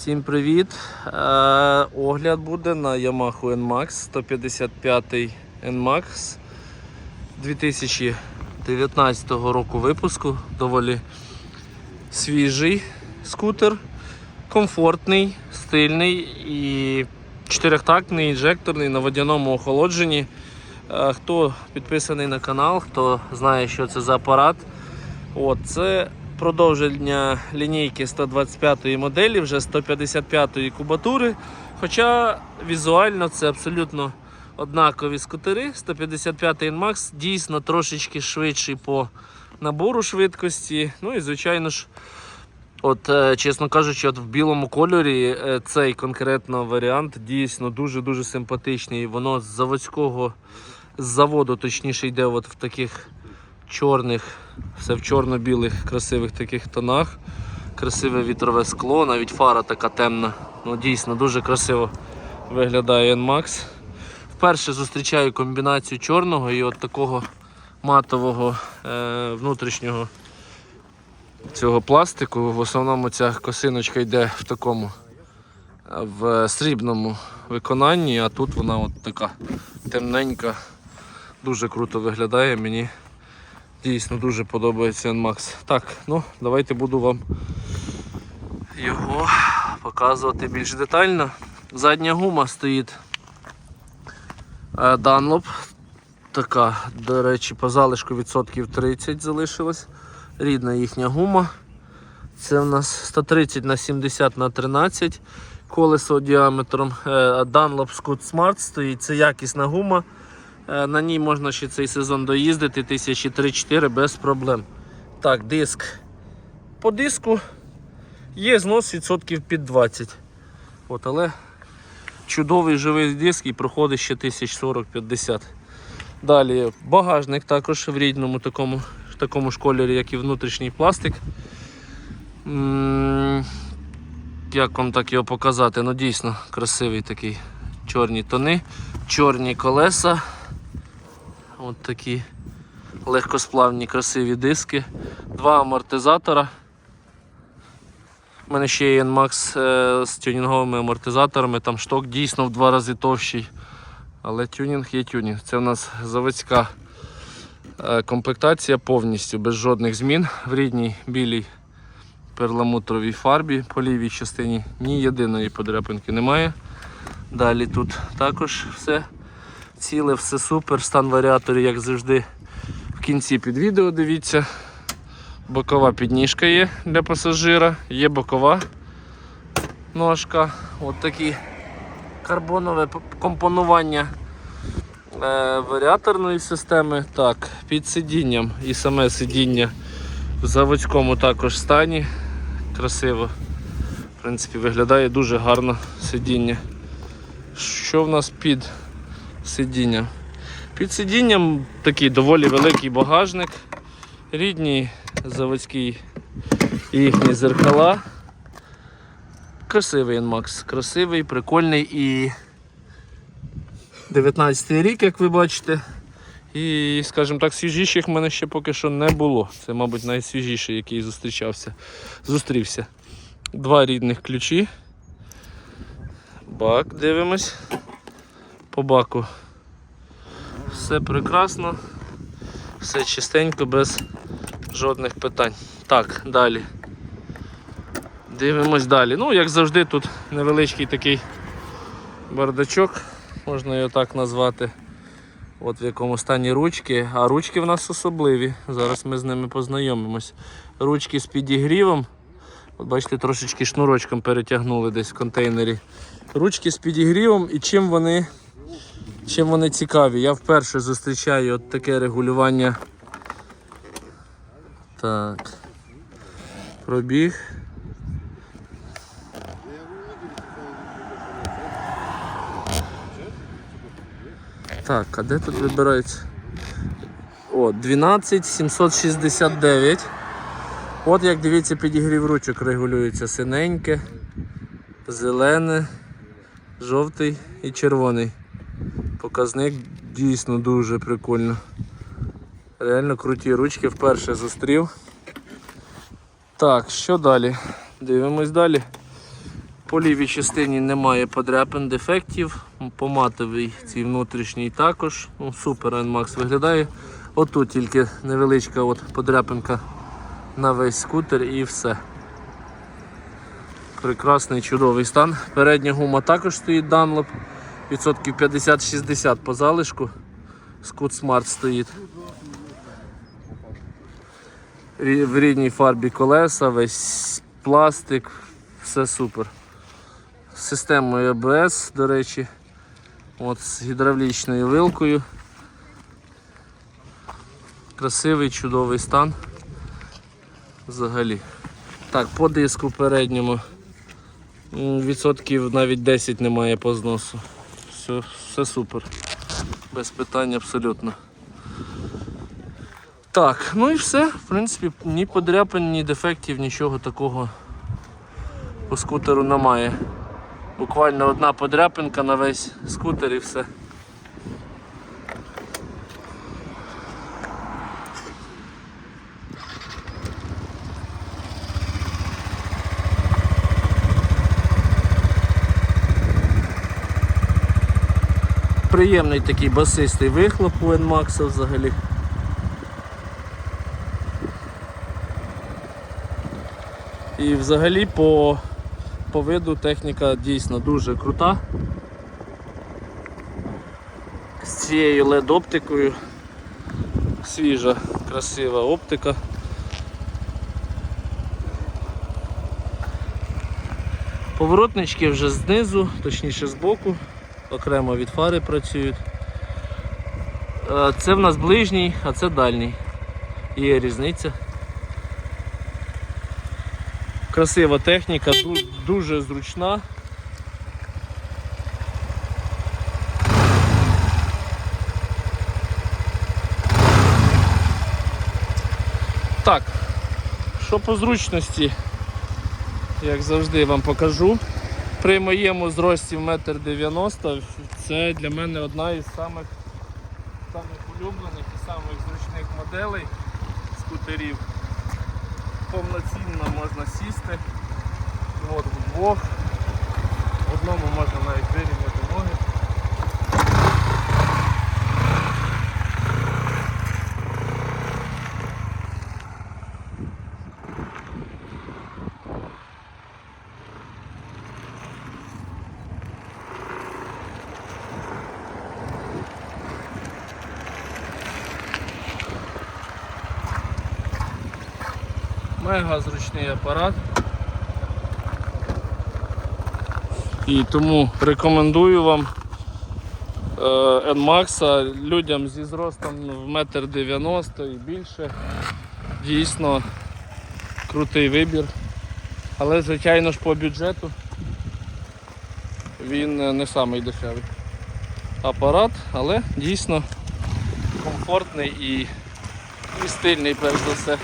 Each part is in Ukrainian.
Всім привіт! Е, огляд буде на Yamaha NMAX 155 NMAX 2019 року випуску. Доволі свіжий скутер, комфортний, стильний і чотирьохтактний, інжекторний на водяному охолодженні. Е, Хто підписаний на канал, хто знає, що це за апарат. От, це продовження лінійки 125 моделі, вже 155-ї кубатури. Хоча візуально це абсолютно однакові скутери. 155 NMAX дійсно трошечки швидший по набору швидкості. Ну і звичайно ж, от, е, чесно кажучи, от в білому кольорі е, цей конкретно варіант дійсно дуже-дуже симпатичний. Воно з заводського з заводу, точніше, йде от в таких чорних, все в чорно-білих красивих таких тонах. Красиве вітрове скло, навіть фара така темна. Ну дійсно дуже красиво виглядає NMAX. Вперше зустрічаю комбінацію чорного і от такого матового е, внутрішнього цього пластику. В основному ця косиночка йде в такому в срібному виконанні, а тут вона от така темненька. Дуже круто виглядає. Мені дійсно дуже подобається NMAX. Так, ну давайте буду вам його показувати більш детально. Задня гума стоїть е, Dunlop. Така, до речі, по залишку відсотків 30 залишилось. Рідна їхня гума. Це у нас 130 на 70 на 13 колесо діаметром. Е, Dunlop Scoot Smart стоїть. Це якісна гума. Е, На ній можна ще цей сезон доїздити тисячі 3-4 без проблем. Так, диск. По диску є знос відсотків під 20. От, але чудовий живий диск і проходить ще 1040-50. Далі багажник також в рідному такому, такому ж кольорі, як і внутрішній пластик. М, Як вам так його показати? Ну дійсно красивий такий чорні тони, чорні колеса. От такі легкосплавні красиві диски. Два амортизатора. У мене ще є NMAX е, з тюнінговими амортизаторами, там шток дійсно в два рази товщий. Але тюнінг є тюнінг. Це у нас заводська е, комплектація повністю, без жодних змін. В рідній білій перламутровій фарбі по лівій частині ні єдиної подряпинки немає. Далі тут також все ціле, все супер. Стан варіаторів, як завжди, в кінці під відео дивіться. Бокова підніжка є для пасажира, є бокова ножка. От такі карбонове компонування е, варіаторної системи. Так, під сидінням і саме сидіння в заводському також стані. Красиво. В принципі, виглядає дуже гарно сидіння. Що в нас під сидінням? Під сидінням такий доволі великий багажник. Рідні заводські їхні зеркала. Красивий NMAX, красивий, прикольний і 19 рік, як ви бачите. І, скажімо так, свіжіших в мене ще поки що не було. Це, мабуть, найсвіжіший, який зустрічався. Зустрівся. Два рідних ключі. Бак, дивимось. По баку. Все прекрасно, все чистенько, без жодних питань. Так, далі. Дивимось далі. Ну, як завжди, тут невеличкий такий бардачок, можна його так назвати. От в якому стані ручки. А ручки в нас особливі. Зараз ми з ними познайомимось. Ручки з підігрівом. От бачите, трошечки шнурочком перетягнули десь в контейнері. Ручки з підігрівом і чим вони, чим вони цікаві. Я вперше зустрічаю от таке регулювання. Так. Пробіг. Так, а де тут вибирається? О, 12 769. От як дивіться, підігрів ручок регулюється синеньке, зелене, жовтий і червоний. Показник дійсно дуже прикольно. Реально круті ручки вперше зустрів. Так, що далі? Дивимось далі. По лівій частині немає подряпин, дефектів. По матовій цій внутрішній також. Ну, супер NMAX виглядає. Отут тільки невеличка от подряпинка на весь скутер і все. Прекрасний чудовий стан. Передня гума також стоїть Dunlop. Відсотків 50-60 по залишку. Scoot Smart стоїть. В рідній фарбі колеса, весь пластик, все супер. Системою ABS, до речі, от, з гідравлічною вилкою. Красивий, чудовий стан. Взагалі. Так, по диску передньому відсотків навіть 10 немає по зносу. Все, все супер. Без питань абсолютно. Так, ну і все. В принципі, ні подряпин, ні дефектів, нічого такого по скутеру немає. Буквально одна подряпинка на весь скутер і все. Приємний такий басистий вихлоп у NMAX взагалі. І взагалі по, по виду техніка дійсно дуже крута. З цією LED оптикою. Свіжа, красива оптика. Поворотнички вже знизу, точніше збоку, окремо від фари працюють. Е, Це в нас ближній, а це дальній. Є різниця. Красива техніка, дуже зручна. Так, що по зручності, як завжди вам покажу. При моєму зрості в 1,90 м це для мене одна із самих, самих улюблених і самих зручних моделей скутерів повноцінно можна сісти. От вдвох. Одному можна навіть вирівняти ноги. Мега зручний апарат. І тому рекомендую вам е, NMAX людям зі зростом в 1,90 м і більше. Дійсно крутий вибір. Але звичайно ж по бюджету він е, не самий дешевий апарат, але дійсно комфортний і, і стильний перш за все.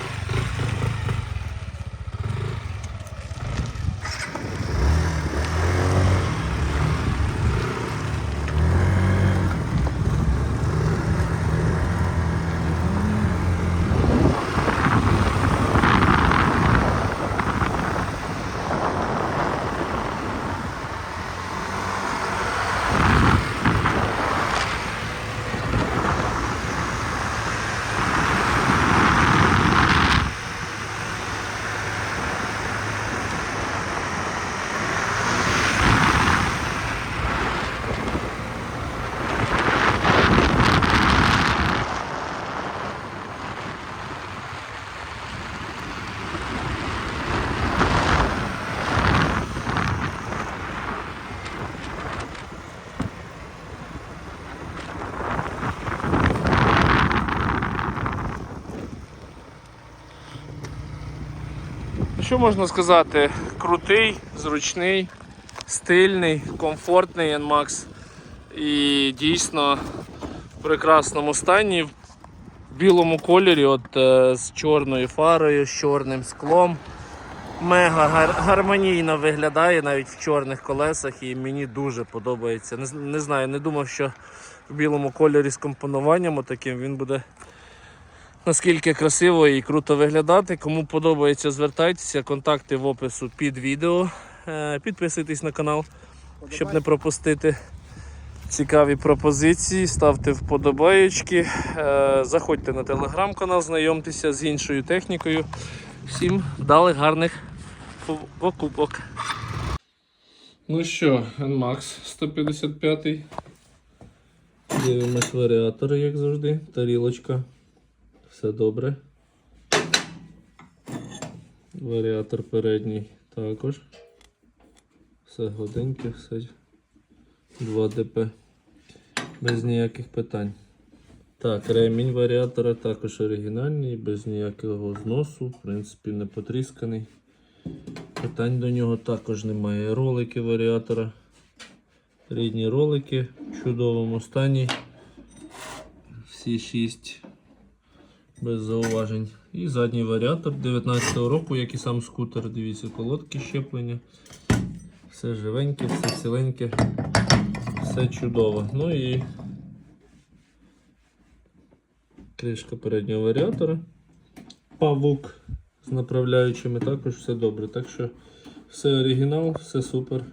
Що можна сказати? Крутий, зручний, стильний, комфортний NMAX і дійсно в прекрасному стані. В білому кольорі, от е, з чорною фарою, з чорним склом. Мега гар- гармонійно виглядає навіть в чорних колесах і мені дуже подобається. Не, не знаю, не думав, що в білому кольорі з компонуванням таким він буде наскільки красиво і круто виглядати. Кому подобається, звертайтеся. Контакти в опису під відео. Е, Підписуйтесь на канал, щоб не пропустити цікаві пропозиції. Ставте вподобаєчки. Е, Заходьте на телеграм-канал, знайомтеся з іншою технікою. Всім вдалих, гарних покупок. Ну що, NMAX 155. Дивимось варіатори, як завжди. Тарілочка. Все добре. Варіатор передній також. Все годеньке, все 2 ДП. Без ніяких питань. Так, ремінь варіатора також оригінальний, без ніякого зносу, в принципі, не потрісканий. Питань до нього також немає. Ролики варіатора. Рідні ролики в чудовому стані. Всі 6 без зауважень. І задній варіатор 19-го року, як і сам скутер. Дивіться, колодки щеплення. Все живеньке, все ціленьке, все чудово. Ну і кришка переднього варіатора. Павук з направляючими також все добре. Так що все оригінал, все супер.